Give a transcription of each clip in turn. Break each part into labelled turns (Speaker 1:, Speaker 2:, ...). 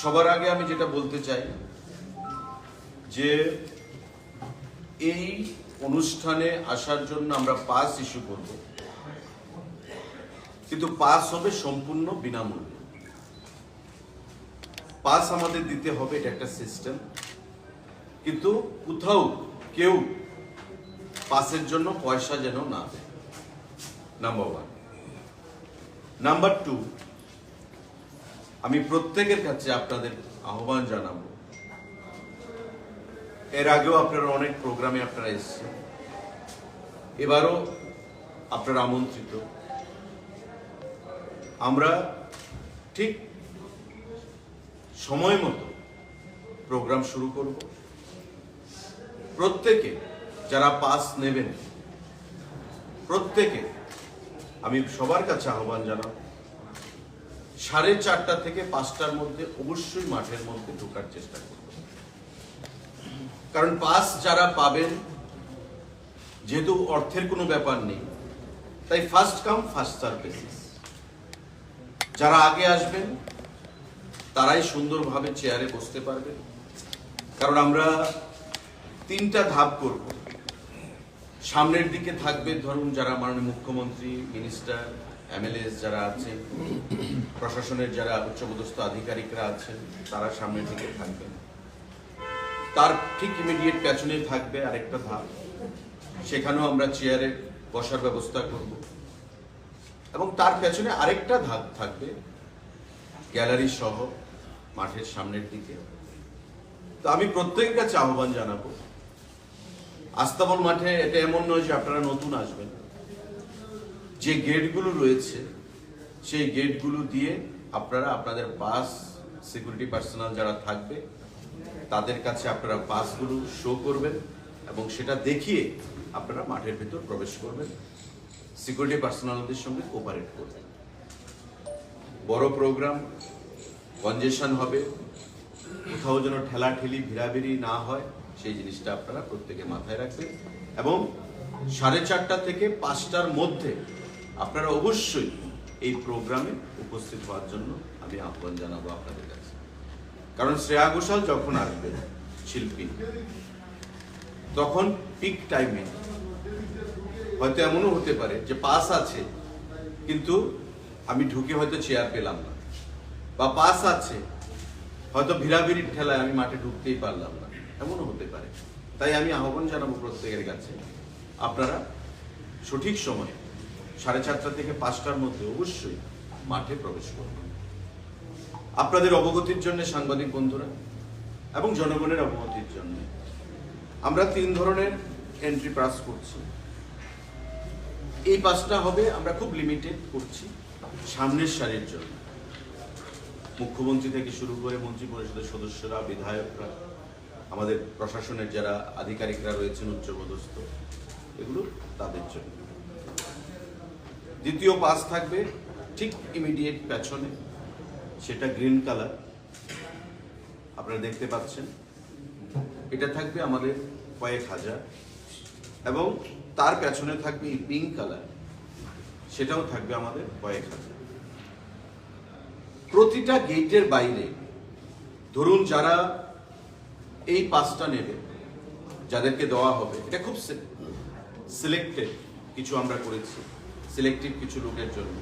Speaker 1: সবার আগে আমি যেটা বলতে চাই যে এই অনুষ্ঠানে আসার জন্য আমরা পাস ইস্যু করব। কিন্তু পাস হবে সম্পূর্ণ বিনামূল্যে। পাস আমাদের দিতে হবে, এটা একটা সিস্টেম কিন্তু কোথাও কেউ পাসের জন্য পয়সা যেন না দেয় নাম্বার ওয়ান নাম্বার টু আমি প্রত্যেকের কাছে আপনাদের আহ্বান জানাব। এর আগেও আপনারা অনেক প্রোগ্রামে আপনারা এসেছেন। এবারও আপনারা আমন্ত্রিত। আমরা ঠিক সময় মতো প্রোগ্রাম শুরু করব। প্রত্যেকে যারা পাস নেবেন, প্রত্যেকে আমি সবার কাছে আহ্বান জানাব। সাড়ে চারটা থেকে পাঁচটার মধ্যে অবশ্যই মাঠের মধ্যে ঢোকার চেষ্টা করব। কারণ পাস যারা পাবেন, যেহেতু অর্থের কোনো ব্যাপার নেই, তাই ফার্স্ট কাম, ফার্স্ট সার্ভিসেস। যারা আগে আসবেন, তারাই সুন্দরভাবে চেয়ারে বসতে পারবেন। কারণ আমরা তিনটা ধাপ করব। সামনের দিকে থাকবে, ধরুন যারা মাননীয় মুখ্যমন্ত্রী, মিনিস্টার এমএলএস যারা আছেন, প্রশাসনের যারা উচ্চপদস্থ আধিকারিকরা আছেন, তারা সামনের দিকে থাকবেন। তার ঠিক ইমিডিয়েট পেছনে থাকবে আরেকটা ধাপ। সেখানেও আমরা চেয়ারে বসার ব্যবস্থা করব। এবং তার পেছনে আরেকটা ধাপ থাকবে গ্যালারি সহ মাঠের সামনের দিকে। তো আমি প্রত্যেকের কাছে আহ্বান জানাব। আস্তাবল মাঠে এটা এমন নয় যে আপনারা নতুন আসবেন। যে গেটগুলো রয়েছে, সেই গেটগুলো দিয়ে আপনারা আপনাদের বাস সিকিউরিটি পার্সোনাল যারা থাকবে, তাদের কাছে আপনারা বাসগুলো শো করবেন এবং সেটা দেখিয়ে আপনারা মাঠের ভিতর প্রবেশ করবেন। সিকিউরিটি পার্সোনালদের সঙ্গে কোপারেট করবেন। বড় প্রোগ্রাম কনজেশন হবে, কোথাও যেন ঠেলাঠেলি, ভিড়াভিড়ি না হয়, সেই জিনিসটা আপনারা প্রত্যেকে মাথায় রাখবেন এবং সাড়ে চারটা থেকে পাঁচটার মধ্যে আপনারা অবশ্যই এই প্রোগ্রামে উপস্থিত হওয়ার জন্য আমি আহ্বান জানাব আপনাদের কাছে। কারণ শ্রেয়া ঘোষাল যখন আসবে শিল্পী, তখন পিক টাইমে হয়তো এমনও হতে পারে যে পাস আছে, কিন্তু আমি ঢুকে হয়তো চেয়ার পেলাম না। বা পাস আছে, হয়তো ভিড়াভিড়ির ঠেলায় আমি মাঠে ঢুকতেই পারলাম না। এমনও হতে পারে। তাই আমি আহ্বান জানাব প্রত্যেকের কাছে, আপনারা সঠিক সময়ে সাড়ে চারটা থেকে পাঁচটার মধ্যে অবশ্যই মাঠে প্রবেশ করবেন আপনাদের অবগতির জন্য, সাংবাদিক বন্ধুরা, এবং জনগণের অবগতির জন্য, আমরা তিন ধরনের এন্ট্রি পাস করছি। এই পাসটা হবে, আমরা খুব লিমিটেড করছি সামনের সারির জন্য। মুখ্যমন্ত্রী থেকে শুরু করে মন্ত্রী পরিষদের সদস্যরা, বিধায়করা, আমাদের প্রশাসনের যারা আধিকারিকরা রয়েছেন, উচ্চপদস্থ, এগুলো তাদের জন্য। দ্বিতীয় পাস থাকবে ঠিক ইমিডিয়েট পেছনে, সেটা গ্রিন কালার আপনারা দেখতে পাচ্ছেন। এটা থাকবে আমাদের কয়েক হাজার। এবং তার পেছনে থাকবে পিঙ্ক কালার সেটাও থাকবে আমাদের কয়েক হাজার। প্রতিটা গেটের বাইরে, ধরুন যারা এই পাসটা নেবে, যাদেরকে দেওয়া হবে, এটা খুব সিলেক্টেড কিছু আমরা করেছি। সিলেক্টিভ কিছু লোকের জন্য।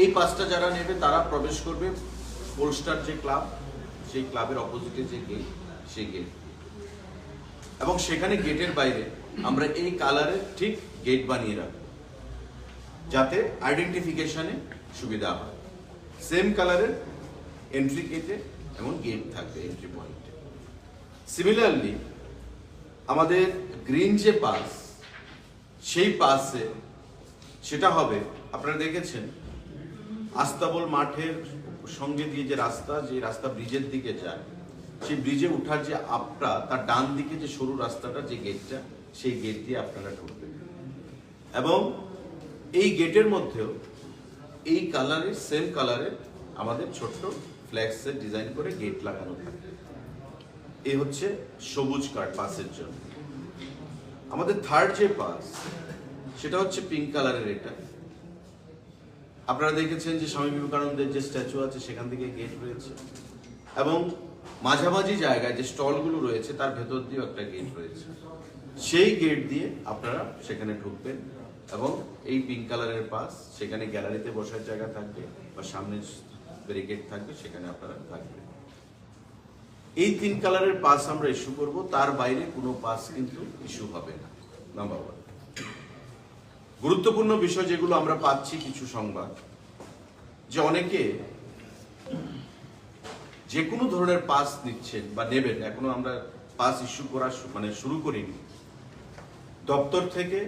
Speaker 1: এই পাসটা যারা নেবে, তারা প্রবেশ করবে পোলস্টার যে ক্লাব সেই ক্লাবের অপোজিটে যে গেট সেই গেট এবং সেখানে গেটের বাইরে আমরা এই কালারের ঠিক গেট বানিয়ে রাখব, যাতে আইডেন্টিফিকেশনে সুবিধা হয়। সেম কালারের এন্ট্রি গেটে এবং গেট থাকবে এন্ট্রি পয়েন্টে সিমিলারলি আমাদের গ্রিন যে পাস সেই পাসে সেটা হবে। আপনারা দেখেছেন, আস্তাবল মাঠের সঙ্গে দিয়ে যে রাস্তা যে রাস্তা ব্রিজের দিকে যায়, সেই ব্রিজে ওঠার যে আপটা তার ডান দিকে যে সরু রাস্তাটা, যে গেটটা, সেই গেট দিয়ে আপনারা ঢুকবেন। এবং এই গেটের মধ্যেও এই কালারের, সেম কালারের আমাদের ছোট্ট ফ্ল্যাক্সের ডিজাইন করে গেট লাগানো থাকে। এই হচ্ছে সবুজ কার্ড পাসের জন্য। আমাদের থার্ড যে পাস সেটা হচ্ছে পিঙ্ক কালারের এটা। আপনারা দেখেছেন যে স্বামী বিবেকানন্দের যে স্ট্যাচু আছে, সেখান থেকে গেট রয়েছে এবং মাঝামাঝি জায়গায় যে স্টলগুলো রয়েছে, তার ভেতর দিয়েও একটা গেট রয়েছে। সেই গেট দিয়ে আপনারা সেখানে ঢুকবেন এবং এই পিঙ্ক কালারের পাস সেখানে গ্যালারিতে বসার জায়গা থাকবে বা সামনে ব্যারিকেড থাকবে, সেখানে আপনারা থাকবেন। এই তিন কালারের পাস আমরা ইস্যু করব, তার বাইরে কোনো পাস কিন্তু ইস্যু হবে না নাম্বার ওয়ান গুরুত্বপূর্ণ বিষয় যেগুলো আমরা পাচ্ছি কিছু সংবাদ, যে অনেকে যে কোনো ধরনের পাস নিচ্ছেন বা নেবেন, এখনও আমরা পাস ইস্যু করা মানে শুরু করিনি। দপ্তর থেকে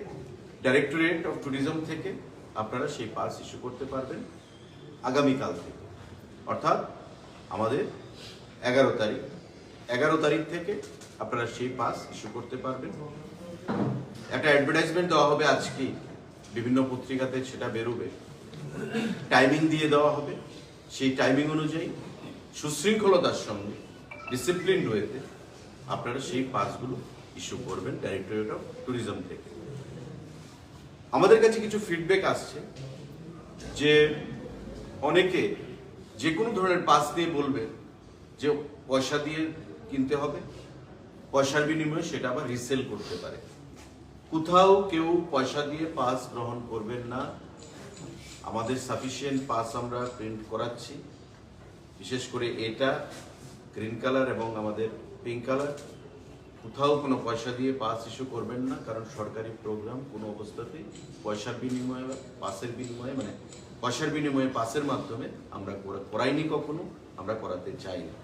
Speaker 1: ডাইরেক্টরেট অফ ট্যুরিজম থেকে আপনারা সেই পাস ইস্যু করতে পারবেন আগামীকাল থেকে। অর্থাৎ আমাদের এগারো তারিখ এগারো তারিখ থেকে আপনারা সেই পাস ইস্যু করতে পারবেন। একটা অ্যাডভার্টাইজমেন্ট দেওয়া হবে আজকে বিভিন্ন পত্রিকাতে সেটা বেরোবে। টাইমিং দিয়ে দেওয়া হবে। সেই টাইমিং অনুযায়ী সুশৃঙ্খলতার সঙ্গে ডিসিপ্লিন ওয়েতে আপনারা সেই পাসগুলো ইস্যু করবেন ডাইরেক্টরেট অফ ট্যুরিজম থেকে। আমাদের কাছে কিছু ফিডব্যাক আসছে যে অনেকে যে কোনো ধরনের পাস দিয়ে বলবে যে পয়সা দিয়ে কিনতে হবে, পয়সার বিনিময়ে সেটা আবার রিসেল করতে পারে। কোথাও কেউ পয়সা দিয়ে পাস গ্রহণ করবেন না। আমাদের সাফিসিয়েন্ট পাস আমরা প্রিন্ট করাচ্ছি। বিশেষ করে এটা গ্রিন কালার এবং আমাদের পিঙ্ক কালার কোথাও কোনো পয়সা দিয়ে পাস ইস্যু করবেন না, কারণ সরকারি প্রোগ্রাম কোনো অবস্থাতেই পয়সার বিনিময়ে বা পাসের বিনিময়ে মানে পয়সার বিনিময়ে পাসের মাধ্যমে আমরা করাইনি কখনো, আমরা করাতে চাই না।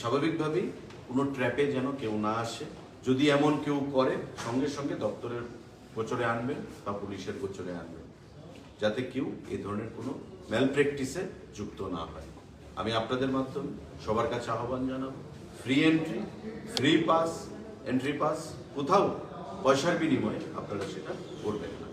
Speaker 1: স্বাভাবিকভাবেই কোনো ট্র্যাপে যেন কেউ না আসে। যদি এমন কেউ করে, সঙ্গে সঙ্গে দপ্তরের গোচরে আনবেন বা পুলিশের গোচরে আনবেন যাতে কেউ এ ধরনের কোনো ম্যাল প্র্যাকটিসে যুক্ত না হয়। আমি আপনাদের মাধ্যমে সবার কাছে আহ্বান জানাব free entry free pass entry pass কোথাও পয়সার বিনিময়ে আপনারা সেটা করবেন না।